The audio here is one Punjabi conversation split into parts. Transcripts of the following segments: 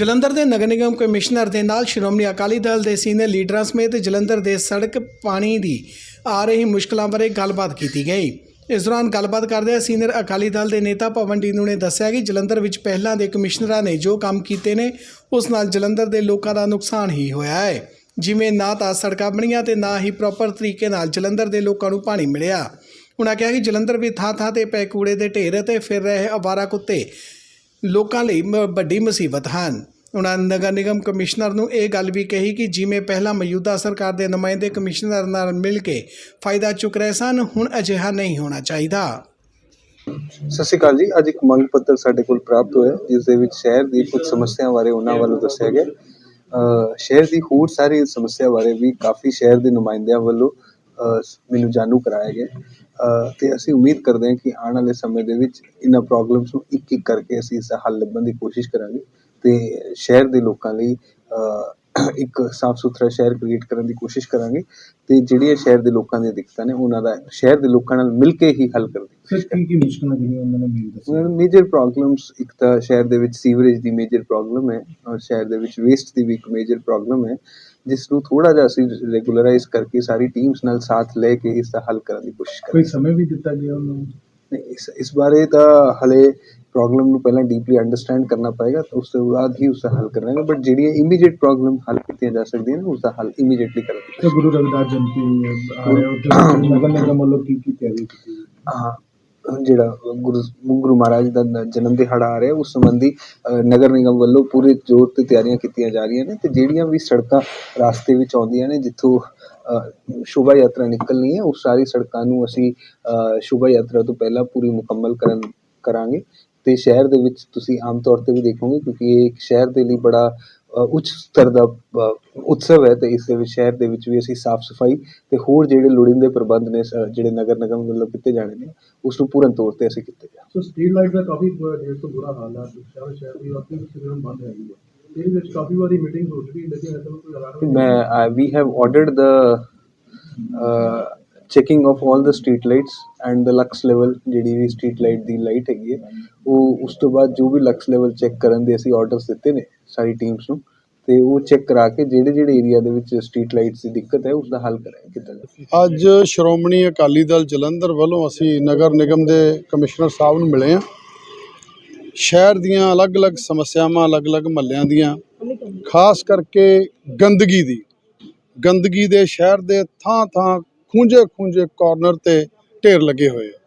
ਜਲੰਧਰ ਦੇ ਨਗਰ ਨਿਗਮ ਕਮਿਸ਼ਨਰ ਦੇ ਨਾਲ ਸ਼੍ਰੋਮਣੀ ਅਕਾਲੀ ਦਲ ਦੇ ਸੀਨੀਅਰ ਲੀਡਰਾਂ ਸਮੇਤ ਜਲੰਧਰ ਦੇ ਸੜਕ ਪਾਣੀ ਦੀ ਆ ਰਹੀ ਮੁਸ਼ਕਲਾਂ ਬਾਰੇ ਗੱਲਬਾਤ ਕੀਤੀ ਗਈ। ਇਸ ਦੌਰਾਨ ਗੱਲਬਾਤ ਕਰਦਿਆਂ ਸੀਨੀਅਰ ਅਕਾਲੀ ਦਲ ਦੇ ਨੇਤਾ ਪਵਨ ਡੀਨੂ ਨੇ ਦੱਸਿਆ ਕਿ ਜਲੰਧਰ ਵਿੱਚ ਪਹਿਲਾਂ ਦੇ ਕਮਿਸ਼ਨਰਾਂ ਨੇ ਜੋ ਕੰਮ ਕੀਤੇ ਨੇ, ਉਸ ਨਾਲ ਜਲੰਧਰ ਦੇ ਲੋਕਾਂ ਦਾ ਨੁਕਸਾਨ ਹੀ ਹੋਇਆ ਹੈ। ਜਿਵੇਂ ਨਾ ਤਾਂ ਸੜਕਾਂ ਬਣੀਆਂ ਤੇ ਨਾ ਹੀ ਪ੍ਰੋਪਰ ਤਰੀਕੇ ਨਾਲ ਜਲੰਧਰ ਦੇ ਲੋਕਾਂ ਨੂੰ ਪਾਣੀ ਮਿਲਿਆ। ਉਹਨਾਂ ਕਿਹਾ ਕਿ ਜਲੰਧਰ ਵੀ ਥਾਂ ਥਾਂ ਤੇ ਪੈ ਕੂੜੇ ਦੇ ਢੇਰ ਤੇ ਫਿਰ ਰਹੇ ਅਵਾਰਾ ਕੁੱਤੇ ਲੋਕਾਂ ਲਈ ਵੱਡੀ ਮੁਸੀਬਤ ਹਨ। ਉਹਨਾਂ ਨਗਰ ਨਿਗਮ ਕਮਿਸ਼ਨਰ ਨੂੰ ਇਹ ਗੱਲ ਵੀ ਕਹੀ ਕਿ ਜਿਵੇਂ ਪਹਿਲਾਂ ਮੌਜੂਦਾ ਸਰਕਾਰ ਦੇ ਨੁਮਾਇੰਦੇ ਕਮਿਸ਼ਨਰ ਨਾਲ ਮਿਲ ਕੇ ਫਾਇਦਾ ਚੁੱਕ ਰਹੇ ਸਨ, ਹੁਣ ਅਜਿਹਾ ਨਹੀਂ ਹੋਣਾ ਚਾਹੀਦਾ। ਸਤਿ ਸ਼੍ਰੀ ਅਕਾਲ ਜੀ। ਅੱਜ ਇੱਕ ਮੰਗ ਪੱਤਰ ਸਾਡੇ ਕੋਲ ਪ੍ਰਾਪਤ ਹੋਇਆ, ਜਿਸ ਦੇ ਵਿੱਚ ਸ਼ਹਿਰ ਦੀ ਕੁਝ ਸਮੱਸਿਆ ਬਾਰੇ ਉਹਨਾਂ ਵੱਲੋਂ ਦੱਸਿਆ ਗਿਆ। ਸ਼ਹਿਰ ਦੀ ਹੋਰ ਸਾਰੀ ਸਮੱਸਿਆ ਬਾਰੇ ਵੀ ਕਾਫੀ ਸ਼ਹਿਰ ਦੇ ਨੁਮਾਇੰਦਿਆਂ ਵੱਲੋਂ ਮੈਨੂੰ ਜਾਣੂ ਕਰਾਇਆ ਗਿਆ। ਤੇ ਅਸੀਂ ਉਮੀਦ ਕਰਦੇ ਹਾਂ ਕਿ ਆਉਣ ਵਾਲੇ ਸਮੇਂ ਦੇ ਵਿੱਚ ਇਹਨਾਂ ਪ੍ਰੋਬਲਮਸ ਨੂੰ ਇੱਕ ਇੱਕ ਕਰਕੇ ਅਸੀਂ ਇਸ ਦਾ ਹੱਲ ਲੱਭਣ ਦੀ ਕੋਸ਼ਿਸ਼ ਕਰਾਂਗੇ ਤੇ ਸ਼ਹਿਰ ਦੇ ਲੋਕਾਂ ਲਈ ਇੱਕ ਸਾਫ਼ ਸੁਥਰਾ ਸ਼ਹਿਰ ਕ੍ਰੀਏਟ ਕਰਨ ਦੀ ਕੋਸ਼ਿਸ਼ ਕਰਾਂਗੇ ਤੇ ਜਿਹੜੀਆਂ ਸ਼ਹਿਰ ਦੇ ਲੋਕਾਂ ਦੀਆਂ ਦਿੱਕਤਾਂ ਨੇ ਉਹਨਾਂ ਦਾ ਸ਼ਹਿਰ ਦੇ ਲੋਕਾਂ ਨਾਲ ਮਿਲ ਕੇ ਹੀ ਹੱਲ ਕਰਨ ਦੀ ਸਰ ਕੀ ਕੀ ਮੁਸ਼ਕਲਾਂ ਜਿਹੜੀਆਂ ਉਹਨਾਂ ਨੇ ਮੈਨੂੰ ਦੱਸਿਆ? ਮੇਜਰ ਪ੍ਰੋਬਲਮਸ ਇੱਕ ਤਾਂ ਸ਼ਹਿਰ ਦੇ ਵਿੱਚ ਸੀਵਰੇਜ ਦੀ ਮੇਜਰ ਪ੍ਰੋਬਲਮ ਹੈ ਔਰ ਸ਼ਹਿਰ ਦੇ ਵਿੱਚ ਵੇਸਟ ਦੀ ਵੀ ਇੱਕ ਮੇਜਰ ਪ੍ਰੋਬਲਮ ਹੈ। ਜਿਸ ਨੂੰ ਥੋੜਾ ਜਿਹਾ ਅਸੀਂ ਰੈਗੂਲਰਾਈਜ਼ ਕਰਕੇ ਸਾਰੀ ਟੀਮਸ ਨਾਲ ਸਾਥ ਲੈ ਕੇ ਇਸ ਦਾ ਹੱਲ ਕਰਨ ਦੀ ਕੋਸ਼ਿਸ਼ ਕੋਈ ਕਰਾਂਗੇ। ਸਮੇਂ ਵੀ ਦਿੱਤਾ ਗਿਆ ਉਹਨਾਂ ਇਸ ਇਸ ਬਾਰੇ ਤਾਂ ਹਲੇ ਪ੍ਰੋਬਲਮ ਨੂੰ ਪਹਿਲਾਂ ਡੀਪਲੀ ਅੰਡਰਸਟੈਂਡ ਕਰਨਾ ਪਏਗਾ ਤਾਂ ਉਸ ਤੋਂ ਬਾਅਦ ਹੀ ਉਸ ਦਾ ਹੱਲ ਕਰਾਂਗੇ ਬਟ ਜਿਹੜੀਆਂ ਇਮੀਡੀਏਟ ਪ੍ਰੋਬਲਮ ਹੱਲ ਕੀਤੀਆਂ ਜਾ ਸਕਦੀਆਂ ਨੇ ਉਸ ਦਾ ਹੱਲ ਇਮੀਡੀਏਟਲੀ ਕਰਾਂਗੇ ਤੇ ਗੁਰੂ ਰਵਿਦਾਸ ਜਯੰਤੀ ਆ ਰਿਹਾ ਉੱਥੇ ਨਗਰ ਨਿਗਮ ਵੱਲੋਂ ਕੀ ਕੀ ਤਿਆਰੀ ਕੀਤੀ? ਹਾਂ ਜਿਹੜਾ ਗੁਰੂ ਗੁਰੂ ਮਹਾਰਾਜ ਦਾ ਜਨਮ ਦਿਹਾੜਾ ਆ ਰਿਹਾ ਉਸ ਸੰਬੰਧੀ ਨਗਰ ਨਿਗਮ ਵੱਲੋਂ ਪੂਰੇ ਜ਼ੋਰ ਤੇ ਤਿਆਰੀਆਂ ਕੀਤੀਆਂ ਜਾ ਰਹੀਆਂ ਨੇ ਅਤੇ ਜਿਹੜੀਆਂ ਵੀ ਸੜਕਾਂ ਰਾਸਤੇ ਵਿੱਚ ਆਉਂਦੀਆਂ ਨੇ ਜਿੱਥੋਂ ਅ, ਸ਼ੋਭਾ ਯਾਤਰਾ ਨਿਕਲਣੀ ਹੈ ਉਹ ਸਾਰੀ ਸੜਕਾਂ ਨੂੰ ਅਸੀਂ ਅ, ਸ਼ੋਭਾ ਯਾਤਰਾ ਤੋਂ ਪਹਿਲਾਂ ਪੂਰੀ ਮੁਕੰਮਲ ਕਰਨ ਕਰਾਂਗੇ ਅਤੇ ਸ਼ਹਿਰ ਦੇ ਵਿੱਚ ਤੁਸੀਂ ਆਮ ਤੌਰ ਤੇ ਵੀ ਦੇਖੋਗੇ ਕਿਉਂਕਿ ਇਹ ਇੱਕ ਸ਼ਹਿਰ ਦੇ ਲਈ ਬੜਾ ਉੱਚ ਸਤਰ ਦਾ ਉਤਸਵ ਹੈ ਤੇ ਇਸ ਦੇ ਵਿੱਚ ਸ਼ਹਿਰ ਦੇ ਵਿੱਚ ਵੀ ਅਸੀਂ ਸਾਫ਼ ਸਫ਼ਾਈ ਤੇ ਹੋਰ ਜਿਹੜੇ ਲੋੜੀਂਦੇ ਪ੍ਰਬੰਧ ਨੇ ਜਿਹੜੇ ਨਗਰ ਨਿਗਮ ਵੱਲੋਂ ਕੀਤੇ ਜਾਣੇ ਨੇ ਉਸ ਨੂੰ ਪੂਰਨ ਤੌਰ ਤੇ ਅਸੀਂ ਕੀਤੇ ਜਾਣ। ਸੋ ਸਟਰੀਟ ਲਾਈਟ ਦਾ ਕਾਫੀ ਦੇਰ ਤੋਂ ਬੁਰਾ ਹਾਲ ਹੈ ਸ਼ਹਿਰ ਸ਼ਹਿਰ ਦੀ ਆਪਣੀ ਸਿਸਟਮ ਬੰਦ ਹੈਗੀ ਹੈ ਇਹਦੇ ਵਿੱਚ ਕਾਫੀ ਵਾਰੀ ਮੀਟਿੰਗ ਹੋ ਚੁੱਕੀ ਲੇਕਿਨ ਅਸਲ ਕੋਈ ਅਲਾਰਮ ਮੈਂ ਵੀ have ordered the checking of all the street lights and the lux level ਜਿਹੜੀ ਵੀ ਸਟਰੀਟ ਲਾਈਟ ਦੀ ਲਾਈਟ ਹੈਗੀ ਹੈ, ਉਹ ਉਸ ਤੋਂ ਬਾਅਦ ਜੋ ਵੀ ਲਕਸ ਲੈਵਲ ਚੈੱਕ ਕਰਨ ਦੇ ਅਸੀਂ ਆਰਡਰਸ ਦਿੱਤੇ ਨੇ ਸਾਰੀ ਟੀਮਸ ਨੂੰ, ਤੇ ਉਹ ਚੈੱਕ ਕਰਾ ਕੇ ਜਿਹੜੇ ਜਿਹੜੇ ਏਰੀਆ ਦੇ ਵਿੱਚ ਸਟਰੀਟ ਲਾਈਟਸ ਦੀ ਦਿੱਕਤ ਹੈ ਉਸ ਦਾ ਹੱਲ ਕਰਾਂਗੇ ਕਿੱਦਾਂ ਦਾ। ਅੱਜ ਸ਼੍ਰੋਮਣੀ ਅਕਾਲੀ ਦਲ ਜਲੰਧਰ ਵੱਲੋਂ ਅਸੀਂ ਨਗਰ ਨਿਗਮ ਦੇ ਕਮਿਸ਼ਨਰ ਸਾਹਿਬ ਨੂੰ ਮਿਲੇ ਹਾਂ। ਸ਼ਹਿਰ ਦੀਆਂ ਅਲੱਗ-ਅਲੱਗ ਸਮੱਸਿਆਵਾਂ, ਅਲੱਗ-ਅਲੱਗ ਮਹੱਲਿਆਂ ਦੀਆਂ, ਖਾਸ ਕਰਕੇ ਗੰਦਗੀ ਦੀ। ਗੰਦਗੀ ਦੇ ਸ਼ਹਿਰ ਦੇ ਥਾਂ-ਥਾਂ ਖੂੰਝੇ-ਖੂੰਝੇ ਕਾਰਨਰ ਤੇ ਢੇਰ ਲੱਗੇ ਹੋਏ ਆ।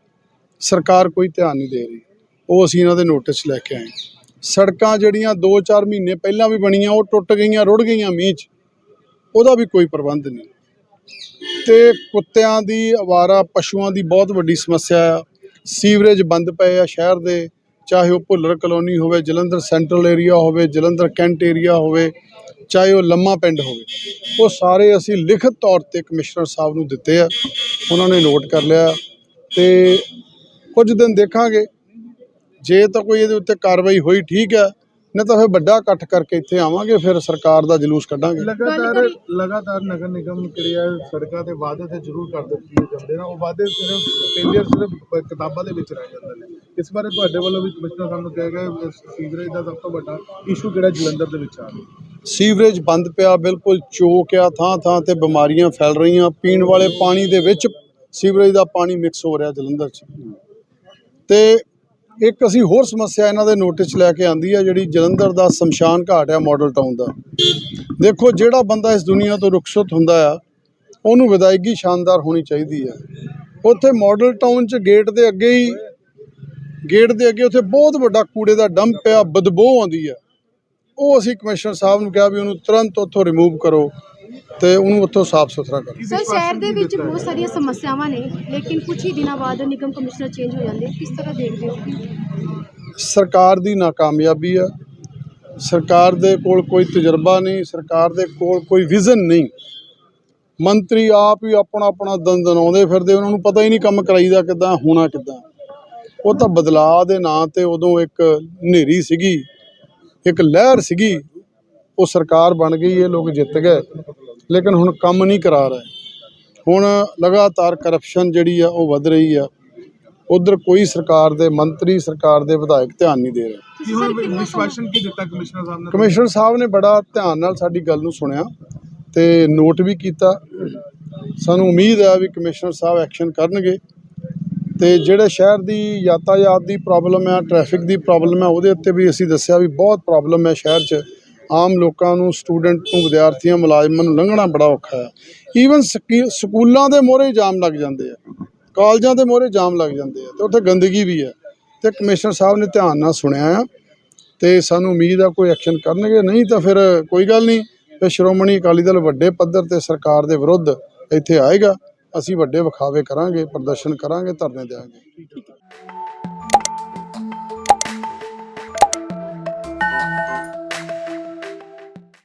ਸਰਕਾਰ ਕੋਈ ਧਿਆਨ ਨਹੀਂ ਦੇ ਰਹੀ। ਉਹ ਅਸੀਂ ਇਹਨਾਂ ਦੇ ਨੋਟਿਸ ਲੈ ਕੇ ਆਏ। ਸੜਕਾਂ ਜਿਹੜੀਆਂ 2-4 ਮਹੀਨੇ ਪਹਿਲਾਂ ਵੀ ਬਣੀਆਂ, ਉਹ ਟੁੱਟ ਗਈਆਂ, ਰੁੜ ਗਈਆਂ ਮੀਂਹ 'ਚ। ਉਹਦਾ ਵੀ ਕੋਈ ਪ੍ਰਬੰਧ ਨਹੀਂ। ਤੇ ਕੁੱਤਿਆਂ ਦੀ ਅਵਾਰਾ ਪਸ਼ੂਆਂ ਦੀ ਬਹੁਤ ਵੱਡੀ ਸਮੱਸਿਆ ਆ। ਸੀਵਰੇਜ ਬੰਦ ਪਏ ਆ ਸ਼ਹਿਰ ਦੇ। ਚਾਹੇ ਉਹ ਭੁੱਲਰ ਕਲੋਨੀ ਹੋਵੇ, ਜਲੰਧਰ ਸੈਂਟਰਲ ਏਰੀਆ ਹੋਵੇ, ਜਲੰਧਰ ਕੈਂਟ ਏਰੀਆ ਹੋਵੇ ਚਾਹੇ ਉਹ ਲੰਮਾ ਪਿੰਡ ਹੋਵੇ, ਉਹ ਸਾਰੇ ਅਸੀਂ ਲਿਖਤ ਤੌਰ ਤੇ ਕਮਿਸ਼ਨਰ ਸਾਹਿਬ ਨੂੰ ਦਿੱਤੇ ਆ। ਉਹਨਾਂ ਨੇ ਨੋਟ ਕਰ ਲਿਆ ਤੇ ਕੁਝ ਦਿਨ ਦੇਖਾਂਗੇ। ਜੇ ਤਾਂ ਕੋਈ ਇਹਦੇ ਉੱਤੇ ਕਾਰਵਾਈ ਹੋਈ ਠੀਕ ਹੈ ਨਹੀਂ ਤਾਂ ਫਿਰ ਵੱਡਾ ਇਕੱਠ ਕਰਕੇ ਇੱਥੇ ਆਵਾਂਗੇ, ਫਿਰ ਸਰਕਾਰ ਦਾ ਜਲੂਸ ਕੱਢਾਂਗੇ। ਲਗਾਤਾਰ ਲਗਾਤਾਰ ਨਗਰ ਨਿਗਮ ਕਿਰਿਆ ਸੜਕਾਂ ਤੇ ਵਾਅਦੇ ਤੇ ਜ਼ਰੂਰ ਕਰ ਦਿੱਤੇ ਜਾਂਦੇ ਨੇ। ਉਹ ਵਾਅਦੇ ਸਿਰਫ ਫੇਲੀਅਰ ਸਿਰਫ ਕਿਤਾਬਾਂ ਦੇ ਵਿੱਚ ਰਹਿ ਜਾਂਦੇ ਨੇ। ਇਸ ਬਾਰੇ ਤੁਹਾਡੇ ਵੱਲੋਂ ਵੀ ਕਮਿਸ਼ਨਰ ਸਾਹਿਬ ਨੂੰ ਕਿਹਾ ਗਿਆ ਸੀਵਰੇਜ ਦਾ ਸਭ ਤੋਂ ਵੱਡਾ ਇਸ਼ੂ ਕਿਹੜਾ ਜਲੰਧਰ ਦੇ ਵਿੱਚ ਆ ਰਿਹਾ। ਸੀਵਰੇਜ ਬੰਦ ਪਿਆ, ਬਿਲਕੁਲ ਚੋਕ ਆ, ਥਾਂ ਥਾਂ ਤੇ ਬਿਮਾਰੀਆਂ ਫੈਲ ਰਹੀਆਂ। ਪੀਣ ਵਾਲੇ ਪਾਣੀ ਦੇ ਵਿੱਚ ਸੀਵਰੇਜ ਦਾ ਪਾਣੀ ਮਿਕਸ ਹੋ ਰਿਹਾ ਜਲੰਧਰ 'ਚ। ਤੇ ਇੱਕ ਅਸੀਂ ਹੋਰ ਸਮੱਸਿਆ ਇਹਨਾਂ ਦੇ ਨੋਟਿਸ 'ਚ ਲੈ ਕੇ ਆਂਦੀ ਆ, ਜਿਹੜੀ ਜਲੰਧਰ ਦਾ ਸ਼ਮਸ਼ਾਨ ਘਾਟ ਆ ਮਾਡਲ ਟਾਊਨ ਦਾ। ਦੇਖੋ, ਜਿਹੜਾ ਬੰਦਾ ਇਸ ਦੁਨੀਆ ਤੋਂ ਰੁਖਸਤ ਹੁੰਦਾ ਆ, ਉਹਨੂੰ ਵਿਦਾਇਗੀ ਸ਼ਾਨਦਾਰ ਹੋਣੀ ਚਾਹੀਦੀ ਆ। ਉੱਥੇ ਮਾਡਲ ਟਾਊਨ 'ਚ ਗੇਟ ਦੇ ਅੱਗੇ ਹੀ ਗੇਟ ਦੇ ਅੱਗੇ ਉੱਥੇ ਬਹੁਤ ਵੱਡਾ ਕੂੜੇ ਦਾ ਡੰਪ ਆ ਬਦਬੂ ਆਉਂਦੀ ਆ। ਉਹ ਅਸੀਂ ਕਮਿਸ਼ਨਰ ਸਾਹਿਬ ਨੂੰ ਕਿਹਾ ਵੀ ਉਹਨੂੰ ਤੁਰੰਤ ਉੱਥੋਂ ਰਿਮੂਵ ਕਰੋ ਤੇ ਉਹਨੂੰ ਉੱਥੋਂ ਸਾਫ਼ ਸੁਥਰਾ ਕਰੋ। ਸਰ ਸ਼ਹਿਰ ਦੇ ਵਿੱਚ ਬਹੁਤ ਸਾਰੀਆਂ ਸਮੱਸਿਆਵਾਂ ਨੇ ਲੇਕਿਨ ਕੁਝ ਹੀ ਦਿਨਾਂ ਬਾਅਦ ਨਿਗਮ ਕਮਿਸ਼ਨਰ ਚੇਂਜ ਹੋ ਜਾਂਦੇ। ਕਿਸ ਤਰ੍ਹਾਂ ਦੇਖਦੇ ਹੋ? ਸਰਕਾਰ ਦੀ ਨਾਕਾਮਯਾਬੀ ਆ ਸਰਕਾਰ ਦੇ ਕੋਲ ਕੋਈ ਤਜਰਬਾ ਨਹੀਂ ਸਰਕਾਰ ਦੇ ਕੋਲ ਕੋਈ ਵਿਜ਼ਨ ਨਹੀਂ। ਮੰਤਰੀ ਆਪ ਹੀ ਆਪਣਾ ਆਪਣਾ ਦੰਦਨਾਉਂਦੇ ਫਿਰਦੇ ਉਹਨਾਂ ਨੂੰ ਪਤਾ ਹੀ ਨਹੀਂ ਕੰਮ ਕਰਾਈਦਾ ਕਿੱਦਾਂ ਹੋਣਾ ਕਿੱਦਾਂ। ਉਹ ਤਾਂ ਬਦਲਾਅ ਦੇ ਨਾਂ ਤੇ ਉਦੋਂ ਇੱਕ ਹਨੇਰੀ ਸੀਗੀ। ਇੱਕ ਲਹਿਰ ਸੀਗੀ ਉਹ ਸਰਕਾਰ ਬਣ ਗਈ ਇਹ ਲੋਕ ਜਿੱਤ ਗਏ। ਲੇਕਿਨ ਹੁਣ ਕੰਮ ਨਹੀਂ ਕਰਾ ਰਹੇ। ਹੁਣ ਲਗਾਤਾਰ ਕਰਪਸ਼ਨ ਜਿਹੜੀ ਆ ਉਹ ਵੱਧ ਰਹੀ ਆ। ਉਧਰ ਕੋਈ ਸਰਕਾਰ ਦੇ ਮੰਤਰੀ ਸਰਕਾਰ ਦੇ ਵਿਧਾਇਕ ਧਿਆਨ ਨਹੀਂ ਦੇ ਰਹੇ। ਵਿਸ਼ਵਾਸਨ ਕੀ ਦਿੱਤਾ ਕਮਿਸ਼ਨਰ ਸਾਹਿਬ ਨੇ? ਕਮਿਸ਼ਨਰ ਸਾਹਿਬ ਨੇ ਬੜਾ ਧਿਆਨ ਨਾਲ ਸਾਡੀ ਗੱਲ ਨੂੰ ਸੁਣਿਆ ਤੇ ਨੋਟ ਵੀ ਕੀਤਾ। ਸਾਨੂੰ ਉਮੀਦ ਹੈ ਵੀ ਕਮਿਸ਼ਨਰ ਸਾਹਿਬ ਐਕਸ਼ਨ ਕਰਨਗੇ। ਤੇ ਜਿਹੜੇ ਸ਼ਹਿਰ ਦੀ ਯਾਤਾਯਾਤ ਦੀ ਪ੍ਰੋਬਲਮ ਹੈ ਟ੍ਰੈਫਿਕ ਦੀ ਪ੍ਰੋਬਲਮ ਹੈ ਉਹਦੇ ਉੱਤੇ ਵੀ ਅਸੀਂ ਦੱਸਿਆ ਵੀ ਬਹੁਤ ਪ੍ਰੋਬਲਮ ਹੈ ਸ਼ਹਿਰ 'ਚ। ਆਮ ਲੋਕਾਂ ਨੂੰ ਸਟੂਡੈਂਟ ਨੂੰ, ਵਿਦਿਆਰਥੀਆਂ, ਮੁਲਾਜ਼ਮਾਂ ਨੂੰ ਲੰਘਣਾ ਬੜਾ ਔਖਾ ਹੈ ਈਵਨ ਸਕੂਲਾਂ ਦੇ ਮੋਹਰੇ ਜਾਮ ਲੱਗ ਜਾਂਦੇ ਆ। ਕਾਲਜਾਂ ਦੇ ਮੋਹਰੇ ਜਾਮ ਲੱਗ ਜਾਂਦੇ ਆ ਤੇ ਉੱਥੇ ਗੰਦਗੀ ਵੀ ਹੈ ਤੇ ਕਮਿਸ਼ਨਰ ਸਾਹਿਬ ਨੇ ਧਿਆਨ ਨਾਲ ਸੁਣਿਆ ਆ ਤੇ ਸਾਨੂੰ ਉਮੀਦ ਆ ਕੋਈ ਐਕਸ਼ਨ ਕਰਨਗੇ। ਨਹੀਂ ਤਾਂ ਫਿਰ ਕੋਈ ਗੱਲ ਨਹੀਂ। ਫਿਰ ਸ਼੍ਰੋਮਣੀ ਅਕਾਲੀ ਦਲ ਵੱਡੇ ਪੱਧਰ ਤੇ ਸਰਕਾਰ ਦੇ ਵਿਰੁੱਧ ਇੱਥੇ ਆਏਗਾ। ਅਸੀਂ ਵੱਡੇ ਵਿਖਾਵੇ ਕਰਾਂਗੇ ਪ੍ਰਦਰਸ਼ਨ ਕਰਾਂਗੇ ਧਰਨੇ ਦੇਵਾਂਗੇ